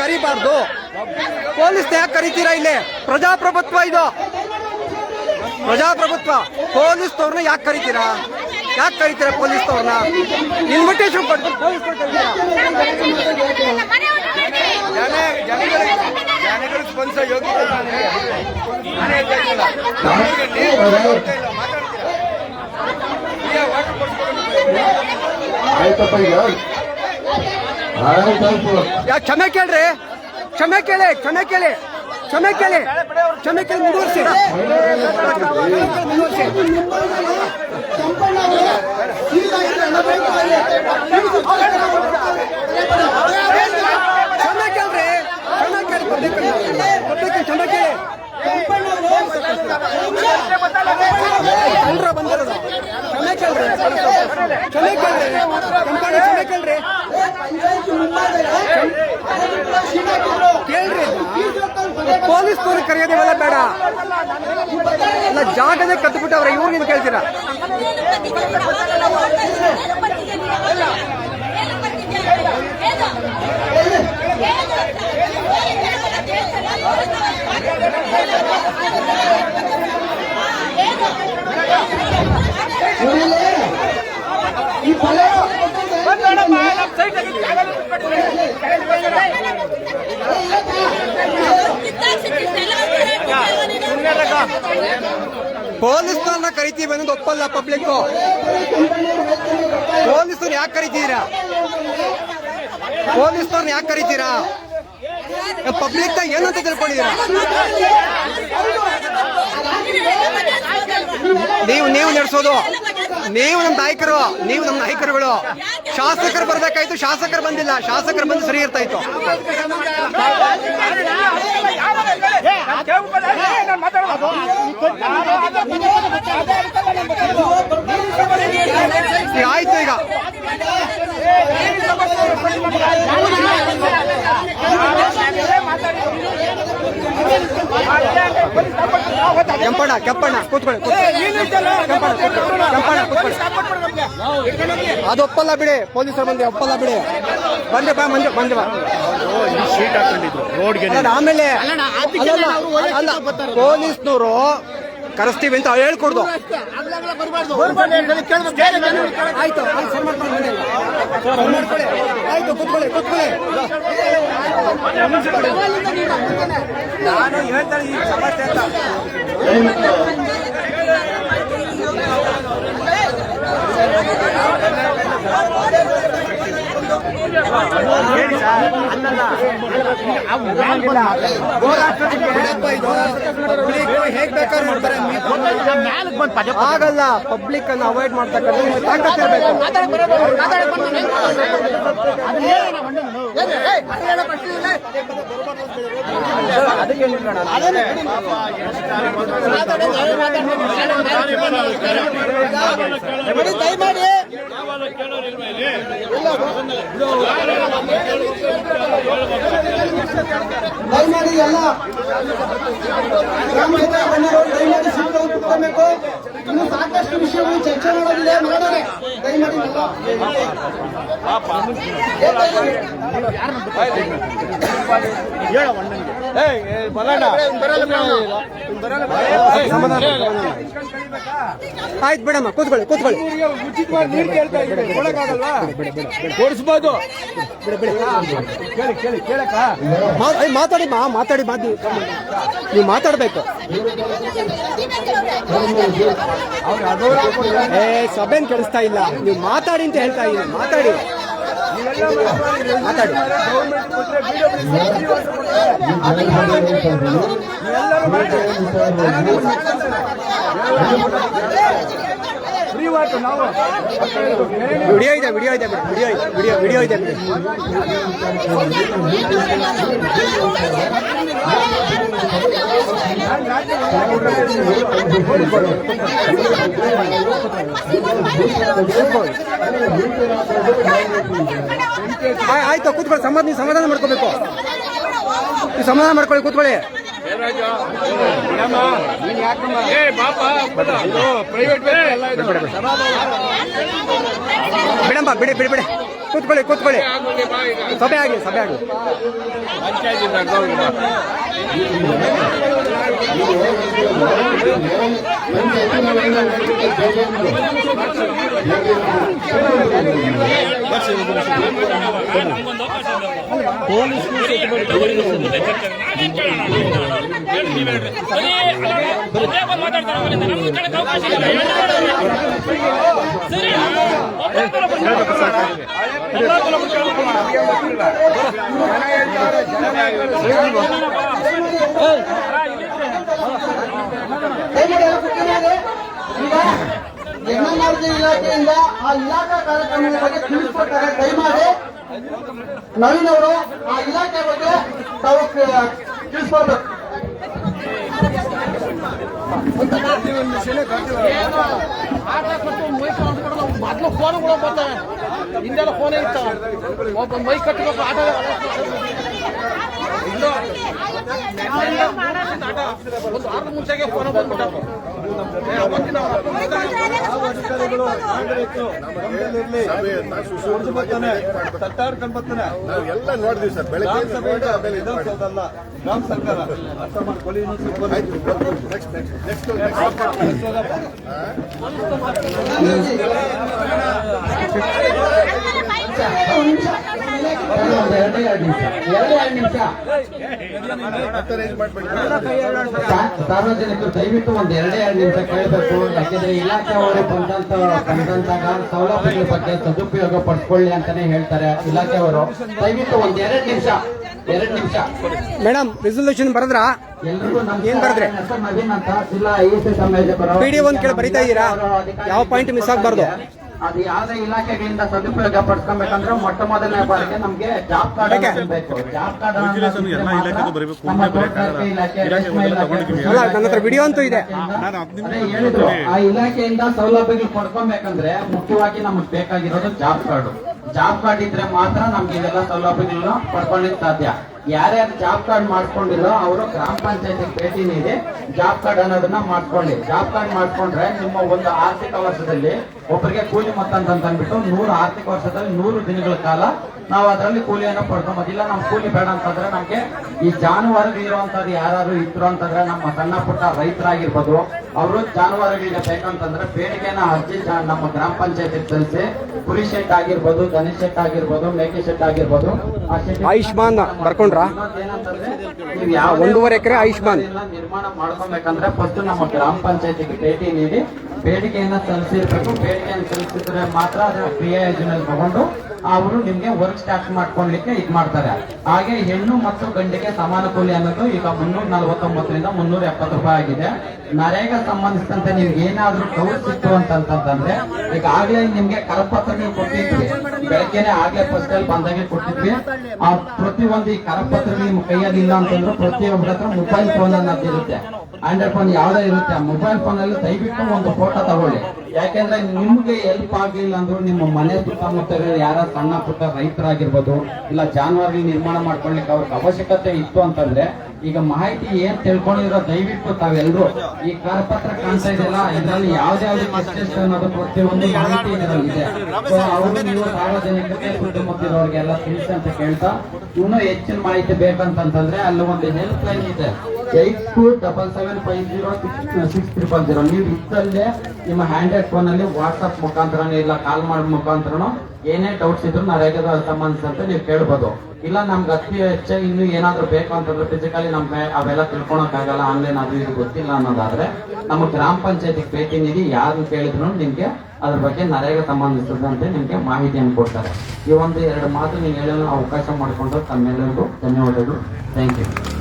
ಕರಿಬಾರ್ದು police ಯಾಕೆ ಕರಿತೀರಾ ಇಲ್ಲಿ? ಪ್ರಜಾಪ್ರಭುತ್ವ ಇದು. ಪ್ರಜಾಪ್ರಭುತ್ವ. ಪೊಲೀಸ್ನವ್ರನ್ನ ಯಾಕೆ ಕರಿತೀರಾ? ಯಾಕೆ ಕರಿತೀರಾ ಪೊಲೀಸ್ನವ್ರನ್ನ ಇನ್ವಿಟೇಷನ್ ಕೊಟ್ಬಿಟ್ಟು ಪೊಲೀಸ್ ಜನ ಜನಗಳಿಗೆ ಜನಗಳು ಸ್ಪಂದಿಸೋ ಯೋಗ್ಯತೆ ನನಗೆ. ನಾನು ಹೇಳ್ತಾ ಇದ್ದೀನಲ್ಲ. ನಮಗೆ ನೀರು ಕೊಡ್ತಾ ಇಲ್ಲ, ಮಾತಾಡ್ತೀರಾ? ಈಗ ವಾಟರ್ ಕೊಡ್ಸ್ಕೊಂಡು ಆಯ್ತಪ್ಪ ಈಗ. ಆಯ್ತಾಯ್ತು ಯಾ, ಕ್ಷಮೆ ಕೇಳ್ರಿ. ಕ್ಷಮೆ ಕೇಳಿ ಕ್ಷಮೆ ಕೇಳಿ. ಕ್ಷಮೆ ಕೇಳಿ. ಕ್ಷಮೆ ಕೇಳಿ ಮುಂದುವರಿಸಿ. ಕ್ಷಮೆ ಕೇಳ್ರಿ. ಕ್ಷಮೆ ಕೇಳಿ ಕ್ಷಮೆ ಬಂದಿರೋದು ಕ್ಷಮೆ ಕೇಳ್ರಿ. ಕ್ಷಮೆ ಕೇಳ್ರಿ. ಕ್ಷಮೆ ಕೇಳ್ರಿ. ಪೊಲೀಸ್ ತೋರಿ ಕರೆಯೋದಿವೆಲ್ಲ ಬೇಡ ಎಲ್ಲ ಜಾಗನೇ ಕದ್ದುಬಿಟ್ಟವ್ರೆ ಇವ್ರಿಗೆ ಕೇಳ್ತೀರಾ ಪೊಲೀಸ್ನವ್ರನ್ನ ಕರಿತೀವಿ ಅನ್ನೋದು ಒಪ್ಪಲ್ಲ ಪಬ್ಲಿಕ್ ಪೊಲೀಸ್ನವ್ರು ಯಾಕೆ ಕರಿತೀರಾ? ಪೊಲೀಸ್ನವ್ರನ್ನ ಯಾಕೆ ಕರಿತೀರಾ? ಪಬ್ಲಿಕ್ ಏನಂತ ತಿಳ್ಕೊಂಡಿದ್ದೀರಾ? ನೀವು ನೀವು ನಡೆಸೋದು. ನೀವು ನಮ್ಮ ನಾಯಕರು, ನೀವು ನಮ್ಮ ನಾಯಕರುಗಳು. ಶಾಸಕರು ಬರ್ಬೇಕಾಯ್ತು, ಶಾಸಕರು ಬಂದಿಲ್ಲ. ಶಾಸಕರು ಬಂದು ಸರಿ ಇರ್ತಾ ಇತ್ತು ಈಗ ಆಯ್ತು ಈಗ ಕೆಂಪಣ್ಣ ಕೆಂಪಣ್ಣ ಕೂತ್ಕೊಳ್ಳಿ ಕೂತ್ಕೊಳ್ಳಿ. ಕೆಂಪಣ್ಣ ಕೂತ್ಕೊಳ್ಳಿ. ಅದು ಒಪ್ಪಲ್ಲ ಬಿಡಿ ಪೊಲೀಸರು ಬಂದೆ ಒಪ್ಪಲ್ಲ ಬಿಡಿ. ಬಂದೆ ಬಾ ಮಂಜು ಮಂಜು ಬಾ. ಆಮೇಲೆ ಅಲ್ಲ ಪೊಲೀಸ್ನವರು ಕರೆಸ್ತೀವಿ ಅಂತ ಹೇಳ್ಕೊಡ್ದು ನಾನು ಹೇಳ್ತಾರೆ ಈ ಸಮಸ್ಯೆ ಅಂತ ಆಗಲ್ಲ ಪಬ್ಲಿಕ್ ಅನ್ನ ಅವಾಯ್ಡ್ ಮಾಡ್ತಕ್ಕಂಥ ಅದಕ್ಕೆ ದಯಮಾಡಿ ಎಲ್ಲ. ಗ್ರಾಮ ಹಿತ ಗಣ್ಯರು ದಯಮಾಡಿ ವಿಷಯಗಳು ಚರ್ಚೆ ಮಾಡೋದಿದೆ ದಯಮಾಡಿ. ಆಯ್ತು ಬಿಡಮ್ಮ ಕೂತ್ಕೊಳ್ಳಿ ಕೂತ್ಕೊಳ್ಳಿ. ಉಚಿತವಾಗಿ ನೀರು ಕೇಳ್ತಾ ಇದ್ದಾರೆ ಕೊಡಕ್ಕಾಗಲ್ವಾ ಕೊಡಿಸ್ಬೋದು ಕೇಳಿ ಕೇಳಕ್ಕ ಮಾತಾಡಿ ಮಾ ಮಾತಾಡಿ ಮಾತು ನೀವು ಮಾತಾಡ್ಬೇಕು. ಏ, ಸಭೆನ್ ಕೇಳಿಸ್ತಾ ಇಲ್ಲ. ನೀವು ಮಾತಾಡಿ ಅಂತ ಹೇಳ್ತಾ ಇದ್ದೀನಿ. ಮಾತಾಡಿ. ಮಾತಾಡಿ. ವಿಡಿಯೋ ಇದೆ ವಿಡಿಯೋ ಇದೆ ವಿಡಿಯೋ ವಿಡಿಯೋ ವಿಡಿಯೋ ಇದೆ ಆಯ್ತು ಕೂತ್ಕೊಳ್ಳಿ. ಸಮಾಧಾನ ನೀವು ಸಮಾಧಾನ ಮಾಡ್ಕೋಬೇಕು. ನೀವು ಸಮಾಧಾನ ಮಾಡ್ಕೊಳ್ಳಿ ಕೂತ್ಕೊಳ್ಳಿ. ಬಿಡಮ್ಮ ಬಿಡಿ ಬಿಡಿ ಬಿಡಿ. ಕೂತ್ಕೊಳ್ಳಿ ಕೂತ್ಕೊಳ್ಳಿ. ಸಭೆ ಆಗಲಿ ಸಭೆ ಆಗಲಿ. ದಯಮಾಡಿ ಎಲ್ಲ ಕೂತ್ಕೊಳ್ಳಿ. ಈಗ ಜನ್ಮಾರ್ಜಿ ಇಲಾಖೆಯಿಂದ ಆ ಇಲಾಖಾ ಕಾರ್ಯಕ್ರಮದ ಬಗ್ಗೆ ತಿಳಿಸ್ಕೊಡ್ತಾರೆ ದಯಮಾಡಿ ನವೀನ್ ಅವರು ಆ ಇಲಾಖೆ ಬಗ್ಗೆ ತಾವು ಮೈ ಫೋನ್ ಫೋನ್ ಬರ್ತವೆ ಹಿಂದೆಲ್ಲ ಫೋನ್ ಇತ್ತ ಒಬ್ಬ ಮೈ ಕಟ್ಟಬೇಕು ಆಟ ಒಂದು ವಾರದ ಮುಂಚೆಗೆ ಫೋನ್ ಬಂದ್ಬಿಟ್ಟು ನಾವೆಲ್ಲ ನೋಡಿದ್ವಿ ಸರ್ ಬೆಳಗ್ಗೆ ನೋಡಿ ಆಮೇಲೆ ಇದು ಮಾಡಿದ್ವಿ. ಗ್ರಾಮ ಸರ್ಕಾರ. ಅರ್ಥ ಮಾಡ್ಕೊಳ್ಳಿ ನೆಕ್ಸ್ಟ್ ಎರಡೇ ಎರಡು ನಿಮಿಷ ಎರಡೇ ಎರಡು ನಿಮಿಷ ಸಾರ್ವಜನಿಕರು ದಯವಿಟ್ಟು ಒಂದ್ ಎರಡೇ ಎರಡು ನಿಮಿಷ ಕೇಳಬೇಕು. ಯಾಕೆಂದ್ರೆ ಇಲಾಖೆ ಅವರು ಬಂದಂತ ಬಂದಂತಾಗ ಸೌಲಭ್ಯಗಳ ಬಗ್ಗೆ ಸದುಪಯೋಗ ಪಡಿಸ್ಕೊಳ್ಳಿ ಅಂತಾನೆ ಹೇಳ್ತಾರೆ ಇಲಾಖೆಯವರು ದಯವಿಟ್ಟು ಒಂದ್ ಎರಡು ನಿಮಿಷ ಎರಡು ನಿಮಿಷ. ಮೇಡಮ್ ರೆಸಲ್ಯೂಷನ್ ಬರದ್ರ? ಎಲ್ರಿಗೂ ನಮ್ಗೆ ಏನ್ ಬರೆದ್ರಿ? PD ಒಂದ್ ಕೇಳಿ ಬರಿತಾ ಇದ್ದೀರಾ? ಯಾವ ಪಾಯಿಂಟ್ ಮಿಸ್ ಆಗ್ಬಾರ್ದು? ಅದು ಯಾವ್ದೇ ಇಲಾಖೆಗಳಿಂದ ಸದುಪಯೋಗ ಪಡಿಸ್ಕೊಬೇಕಂದ್ರೆ ಮೊಟ್ಟ ಮೊದಲನೇ ಬಾರಿಗೆ ನಮ್ಗೆ ಜಾಬ್ ಕಾರ್ಡ್? ಬೇಕು. ಜಾಬ್ ಕಾರ್ಡ್ ಇಲಾಖೆ ವಿಡಿಯೋ ಅಂತೂ ಇದೆ. ಹೇಳಿದ್ರು. ಆ ಇಲಾಖೆಯಿಂದ ಸೌಲಭ್ಯಗಳು ಪಡ್ಕೊಬೇಕಂದ್ರೆ ಮುಖ್ಯವಾಗಿ ನಮಗ್ ಬೇಕಾಗಿರೋದು ಜಾಬ್ ಕಾರ್ಡ್ ಜಾಬ್ ಕಾರ್ಡ್ ಇದ್ರೆ ಮಾತ್ರ ನಮ್ಗೆ ಇದೆಲ್ಲ ಸೌಲಭ್ಯಗಳನ್ನ ಪಡ್ಕೊಳ್ಳಿಕ್ ಸಾಧ್ಯ. ಯಾರ್ಯಾರು ಜಾಬ್ ಕಾರ್ಡ್ ಮಾಡ್ಕೊಂಡಿರೋ ಅವರು ಗ್ರಾಮ ಪಂಚಾಯತಿ ಭೇಟಿ ನೀಡಿ ಜಾಬ್ ಕಾರ್ಡ್ ಅನ್ನೋದನ್ನ ಮಾಡ್ಕೊಳ್ಳಿ. ಜಾಬ್ ಕಾರ್ಡ್ ಮಾಡ್ಕೊಂಡ್ರೆ ನಿಮ್ಮ ಒಂದು ಆರ್ಥಿಕ ವರ್ಷದಲ್ಲಿ ಒಬ್ಬರಿಗೆ ಕೂಲಿ ಮೊತ್ತ ಅಂತ ನೂರು ಆರ್ಥಿಕ ವರ್ಷದಲ್ಲಿ ನೂರು ದಿನಗಳ ಕಾಲ ನಾವು ಅದರಲ್ಲಿ ಕೂಲಿಯನ್ನು ಪಡ್ಕೊಬೋದು ಇಲ್ಲ ನಾವು ಕೂಲಿ ಬೇಡ ಅಂತಂದ್ರೆ ನಮಗೆ ಈ ಜಾನುವಾರುಗಳು ಇರುವಂತದ್ದು ಯಾರು ಇದ್ರು ಅಂತಂದ್ರೆ ನಮ್ಮ ಸಣ್ಣ ಪುಟ್ಟ ರೈತರಾಗಿರ್ಬೋದು ಅವರು ಜಾನುವಾರುಗಳಿಗೆ ಬೇಕಂತಂದ್ರೆ ಬೇಡಿಕೆನ ಅರ್ಜಿ ನಮ್ಮ ಗ್ರಾಮ ಪಂಚಾಯತಿ ಸಲ್ಲಿಸಿ ಕುರಿ ಶೆಡ್ ಆಗಿರ್ಬೋದು ದನಿ ಶೆಡ್ ಆಗಿರ್ಬೋದು ಮೇಕೆ ಶೆಟ್ ಆಗಿರ್ಬೋದು ಆಯುಷ್ಮಾನ್ ಬರ್ಕೊಂಡ್ರ ನೀವು ಯಾವ ಒಂದೂವರೆ ಎಕರೆ ಆಯುಷ್ಮಾನ್. ನಿರ್ಮಾಣ ಮಾಡ್ಕೊಬೇಕಂದ್ರೆ ಫಸ್ಟ್ ನಮ್ಮ ಗ್ರಾಮ ಪಂಚಾಯತಿಗೆ ಭೇಟಿ ನೀಡಿ ಬೇಡಿಕೆಯನ್ನ ಸಲ್ಲಿಸಿರ್ಬೇಕು ಬೇಡಿಕೆಯನ್ನು ಸಲ್ಲಿಸಿದ್ರೆ ಮಾತ್ರ ಅದರ ಕ್ರಿಯಾ ಯೋಜನೆ ತಗೊಂಡು ಅವರು ನಿಮಗೆ ವರ್ಕ್ ಸ್ಟಾರ್ಟ್ ಮಾಡ್ಕೊಳ್ಲಿಕ್ಕೆ ಇದು ಮಾಡ್ತಾರೆ. ಹಾಗೆ ಹೆಣ್ಣು ಮತ್ತು ಗಂಡಿಗೆ ಸಮಾನ ಕೂಲಿ ಅನ್ನೋದು ಈಗ ಮುನ್ನೂರ ನಲವತ್ತೊಂಬತ್ತರಿಂದ ಮುನ್ನೂರ ಎಪ್ಪತ್ತು ರೂಪಾಯಿ ಆಗಿದೆ. ನರೇಗಾ ಸಂಬಂಧಿಸಿದಂತೆ ನೀವು ಏನಾದ್ರೂ ಡೌಟ್ ಸಿಕ್ತು ಅಂತಂತಂದ್ರೆ, ಈಗ ಆಗ್ಲೇ ನಿಮ್ಗೆ ನೀವು ಕೊಟ್ಟಿದ್ವಿ. ಬೆಳಗ್ಗೆನೆ ಆಗ್ಲೇ ಫಸ್ಟ್ ಅಲ್ಲಿ ಬಂದಾಗೆ ಕೊಟ್ಟಿದ್ವಿ. ಆ ಪ್ರತಿಯೊಂದು ಈ ಕರಪತ್ರ ನಿಮ್ ಕೈಯಲ್ಲಿ ಇಲ್ಲ ಅಂತಂದ್ರೆ ಪ್ರತಿಯೊಬ್ಬರ ಹತ್ರ ಮೊಬೈಲ್ ಫೋನ್ ಅನ್ನೋದು ಇರುತ್ತೆ. ಆಂಡ್ರಾಯ್ಡ್ ಫೋನ್ ಯಾವ್ದೇ ಇರುತ್ತೆ, ಆ ಮೊಬೈಲ್ ಫೋನ್ ಅಲ್ಲಿ ದಯವಿಟ್ಟು ಒಂದು ಫೋಟೋ ತಗೊಳ್ಳಿ. ಯಾಕೆಂದ್ರೆ ನಿಮ್ಗೆ ಹೆಲ್ಪ್ ಆಗ್ಲಿಲ್ಲ ಅಂದ್ರೂ ನಿಮ್ಮ ಮನೆ ಸುತ್ತಮುತ್ತ ಯಾರ ಸಣ್ಣ ಪುಟ್ಟ ರೈತರಾಗಿರ್ಬೋದು, ಇಲ್ಲ ಜಾನುವಾರು ನಿರ್ಮಾಣ ಮಾಡ್ಕೊಳ್ಲಿಕ್ಕೆ ಅವ್ರಿಗೆ ಅವಶ್ಯಕತೆ ಇತ್ತು ಅಂತಂದ್ರೆ ಈಗ ಮಾಹಿತಿ ಏನ್ ತಿಳ್ಕೊಂಡಿರೋ ದಯವಿಟ್ಟು ತಾವೆಲ್ಲರೂ ಈ ಕರಪತ್ರ ಕಾಣ್ತಾ ಇದೆಯಲ್ಲ, ಇದರಲ್ಲಿ ಯಾವ್ದಾವ್ದು ಎಷ್ಟೆಷ್ಟು ಅನ್ನೋದು ಪ್ರತಿಯೊಂದು ಮಾಹಿತಿ ಇದರಲ್ಲಿ ಇದೆ. ಸೊ ಅವರು ನೀವು ಸಾರ್ವಜನಿಕರಿಗೆ ಸುತ್ತಮುತ್ತಿರೋರಿಗೆಲ್ಲ ತಿಳಿಸಿ ಅಂತ ಕೇಳ್ತಾ, ಇನ್ನೂ ಹೆಚ್ಚಿನ ಮಾಹಿತಿ ಬೇಕಂತಂದ್ರೆ ಅಲ್ಲಿ ಒಂದು ಹೆಲ್ಪ್ ಲೈನ್ ಇದೆ. Eight two double seven five zero six six triple zero ನೀವು ಇದ್ದಲ್ಲೇ ನಿಮ್ಮ ಹ್ಯಾಂಡ್ರೆಡ್ ಫೋನ್ ಅಲ್ಲಿ ವಾಟ್ಸ್ಆಪ್ ಮುಖಾಂತರ ಇಲ್ಲ ಕಾಲ್ ಮಾಡೋ ಮುಖಾಂತರ ಏನೇ ಡೌಟ್ಸ್ ಇದ್ರು ನರೇಗಾದ ಸಂಬಂಧಿಸಿದಂತೆ ನೀವು ಕೇಳ್ಬೋದು. ಇಲ್ಲ, ನಮ್ಗೆ ಅತಿ ಹೆಚ್ಚಾಗಿ ಇನ್ನೂ ಏನಾದರೂ ಬೇಕು ಅಂತಂದ್ರೆ ಫಿಸಿಕಲಿ ನಮ್ಮ ಅವೆಲ್ಲ ತಿಳ್ಕೊಳಕ್ಕಾಗಲ್ಲ ಆನ್ಲೈನ್ ಅದು ಇದು ಗೊತ್ತಿಲ್ಲ ಅನ್ನೋದಾದ್ರೆ ನಮ್ಮ ಗ್ರಾಮ ಪಂಚಾಯತಿಗೆ ಭೇಟಿ ನೀಡಿ ಯಾರು ಕೇಳಿದ್ರು ನಿಮಗೆ ಅದ್ರ ಬಗ್ಗೆ ನರೇಗಾ ಸಂಬಂಧಿಸಿದಂತೆ ನಿಮಗೆ ಮಾಹಿತಿಯನ್ನು ಕೊಡ್ತಾರೆ. ಈ ಒಂದು ಎರಡು ಮಾತು ನೀವು ಹೇಳಲು ಅವಕಾಶ ಮಾಡಿಕೊಂಡು ತಮ್ಮೆಲ್ಲರಿಗೂ ಧನ್ಯವಾದಗಳು. Thank you